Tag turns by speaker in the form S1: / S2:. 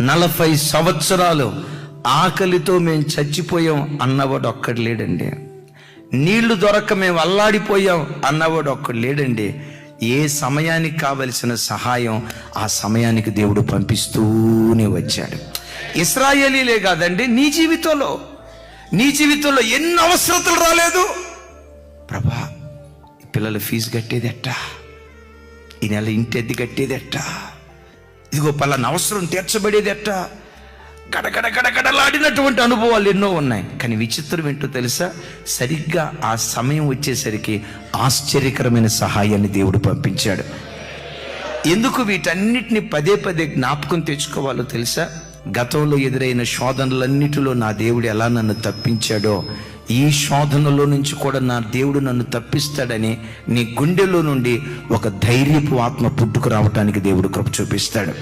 S1: నలభై సంవత్సరాలు ఆకలితో మేము చచ్చిపోయాం అన్నవాడు ఒక్కడు లేడండి. నీళ్ళు దొరక్క మేము అల్లాడిపోయాం అన్నవాడు ఒక్కడు లేడండి. ఏ సమయానికి కావలసిన సహాయం ఆ సమయానికి దేవుడు పంపిస్తూనే వచ్చాడు. ఇస్రాయేలీలే కాదండి నీ జీవితంలో. నీ జీవితంలో ఎన్ని అవసరతలు రాలేదు. ప్రభా పిల్లల ఫీజు కట్టేది ఎట్టా ఈ నెల ఇంటి అద్దె కట్టేది ఎట్టా ఇదిగో పలానా అవసరం తీర్చబడేది ఎట్టా గడగడ గడగడలాడినటువంటి అనుభవాలు ఎన్నో ఉన్నాయి. కానీ విచిత్రం ఏంటో తెలుసా? సరిగ్గా ఆ సమయం వచ్చేసరికి ఆశ్చర్యకరమైన సహాయాన్ని దేవుడు పంపించాడు. ఎందుకు వీటన్నిటిని పదే పదే జ్ఞాపకం తెచ్చుకోవాలో తెలుసా? గతంలో ఎదురైన శోధనలన్నిటిలో నా దేవుడు ఎలా నన్ను తప్పించాడో ఈ శోధనలో నుంచి కూడా నా దేవుడు నన్ను తప్పిస్తాడని నీ గుండెలో నుండి ఒక ధైర్యపు ఆత్మ పుట్టుకు రావటానికి దేవుడు కృప చూపిస్తాడు.